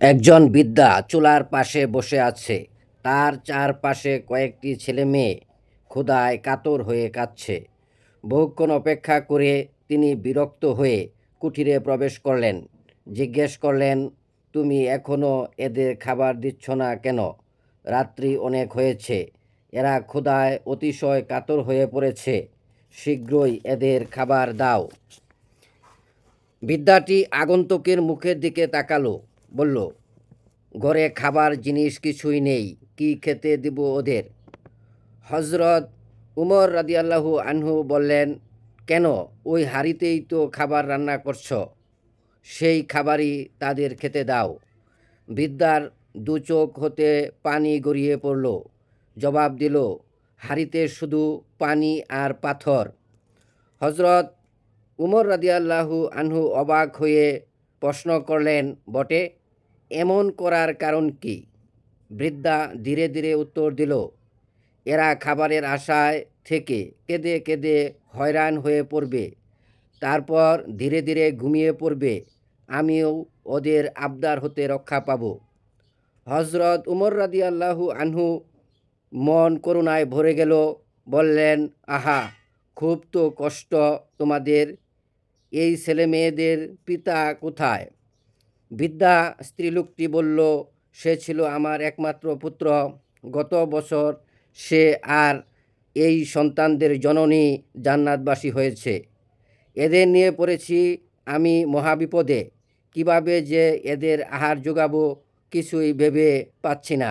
একজন বৃদ্ধা চুলার পাশে বসে আছে। তার চারপাশে কয়েকটি ছেলে মেয়ে ক্ষুধায় কাতর হয়ে কাঁদছে। বহুক্ষণ অপেক্ষা করে তিনি বিরক্ত হয়ে কুঠিরে প্রবেশ করলেন। জিজ্ঞেস করলেন, তুমি এখনও এদের খাবার দিচ্ছ না কেন? রাত্রি অনেক হয়েছে। এরা ক্ষুধায় অতিশয় কাতর হয়ে পড়েছে। শীঘ্রই এদের খাবার দাও। বিদ্যাটি আগন্তুকের মুখের দিকে তাকালো। বলল, ঘরে খাবার জিনিস কিছুই নেই, কি খেতে দিব ওদের? হজরত উমর রাদিয়াল্লাহু আনহু বললেন, কেন? ওই হাঁড়িতেই তো খাবার রান্না করছ। সেই খাবারই তাদের খেতে দাও। বিদ্যার দু চোখ হতে পানি গড়িয়ে পড়ল। জবাব দিল, হাঁড়িতে শুধু পানি আর পাথর। হজরত উমর রাদিয়াল্লাহু আনহু অবাক হয়ে প্রশ্ন করলেন, বটে? এমন করার কারণ কি? বৃদ্ধা ধীরে ধীরে উত্তর দিল, এরা খাবারের আশায় থেকে কেঁদে কেঁদে হয়রান হয়ে পড়বে। তারপর ধীরে ধীরে ঘুমিয়ে পড়বে। আমিও ওদের আবদার হতে রক্ষা পাব। হজরত উমর রাদিয়াল্লাহু আনহু মন করুণায় ভরে গেল, বললেন, আহা, খুব তো কষ্ট তোমাদের। এই ছেলে মেয়েদের পিতা কোথায়? বৃদ্ধা স্ত্রীলোকটি বলল, সে ছিল আমার একমাত্র পুত্র। গত বছর সে আর এই সন্তানদের জননী জান্নাতবাসী হয়েছে। এদের নিয়ে পড়েছি আমি মহাবিপদে। কীভাবে যে এদের আহার যোগাবো কিছুই ভেবে পাচ্ছি না।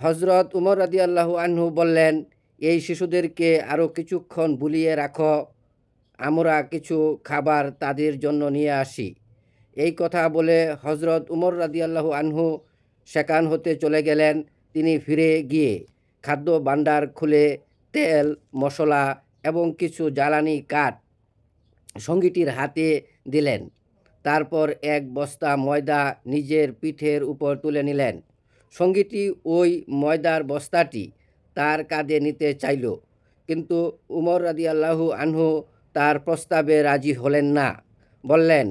হজরত উমর রাদিয়াল্লাহু আনহু বললেন, এই শিশুদেরকে আরও কিছুক্ষণ বুলিয়ে রাখো। আমরা কিছু খাবার তাদের জন্য নিয়ে আসি। এই কথা বলে হজরত উমর রাদিয়াল্লাহু আনহু সেখান হতে চলে গেলেন। তিনি ফিরে গিয়ে খাদ্য ভাণ্ডার খুলে, তেল, মশলা এবং কিছু জ্বালানি কাঠ সঙ্গীটির হাতে দিলেন। তারপর এক বস্তা ময়দা নিজের পিঠের উপর তুলে নিলেন। সঙ্গীটি ওই ময়দার বস্তাটি তার কাঁধে নিতে চাইল। কিন্তু উমর রাদিয়াল্লাহু আনহু তার প্রস্তাবে রাজি হলেন না। বললেন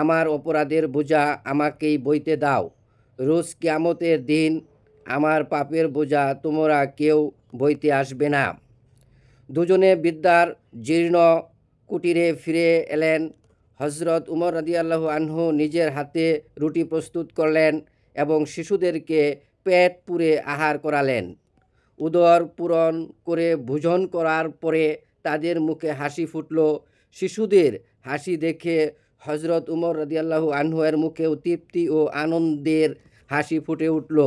আমার অপরাধের বোঝা আমাকেই বইতে দাও। রোজ কিয়ামতের দিন আমার পাপের বোঝা তোমরা কেউ বইতে আসবে না। দুজনে বিদ্যার জীর্ণ কুটিরে ফিরে এলেন। হজরত উমর রাদিয়াল্লাহু আনহু নিজের হাতে রুটি প্রস্তুত করলেন এবং শিশুদেরকে পেট পুরে আহার করালেন। উদর পূরণ করে ভোজন করার পরে তাদের মুখে হাসি ফুটল। শিশুদের হাসি দেখে হজরত উমর রাদিয়াল্লাহু আনহুয়ের মুখেও তৃপ্তি ও আনন্দের হাসি ফুটে উঠল।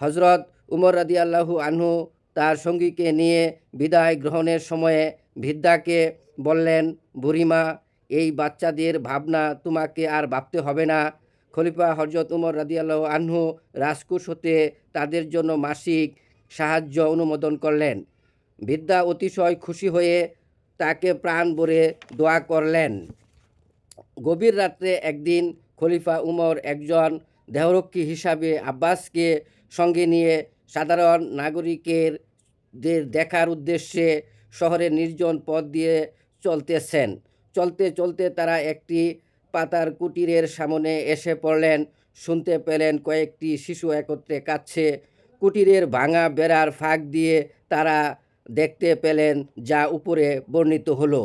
হজরত উমর রাদিয়াল্লাহু আনহু তার সঙ্গীকে নিয়ে বিদায় গ্রহণের সময়ে বৃদ্ধাকে বললেন, বুড়িমা, এই বাচ্চাদের ভাবনা তোমাকে আর ভাবতে হবে না। খলিফা হজরত উমর রাদিয়াল্লাহু আনহু রাজকুশ হতে তাদের জন্য মাসিক সাহায্য অনুমোদন করলেন। বৃদ্ধা অতিশয় খুশি হয়ে তাকে প্রাণ ভরে দোয়া করলেন। গভীর রাত্রে একদিন খলিফা উমর একজন দেহরক্ষী হিসাবে আব্বাসকে সঙ্গে নিয়ে সাধারণ নাগরিকের দেখার উদ্দেশ্যে শহরের নির্জন পথ দিয়ে চলতেছেন। চলতে চলতে তারা একটি পাতার কুটিরের সামনে এসে পড়লেন। শুনতে পেলেন কয়েকটি শিশু একত্রে কাচ্ছে কুটিরের ভাঙা বেড়ার ফাঁক দিয়ে তারা দেখতে পেলেন যা উপরে বর্ণিত হলো।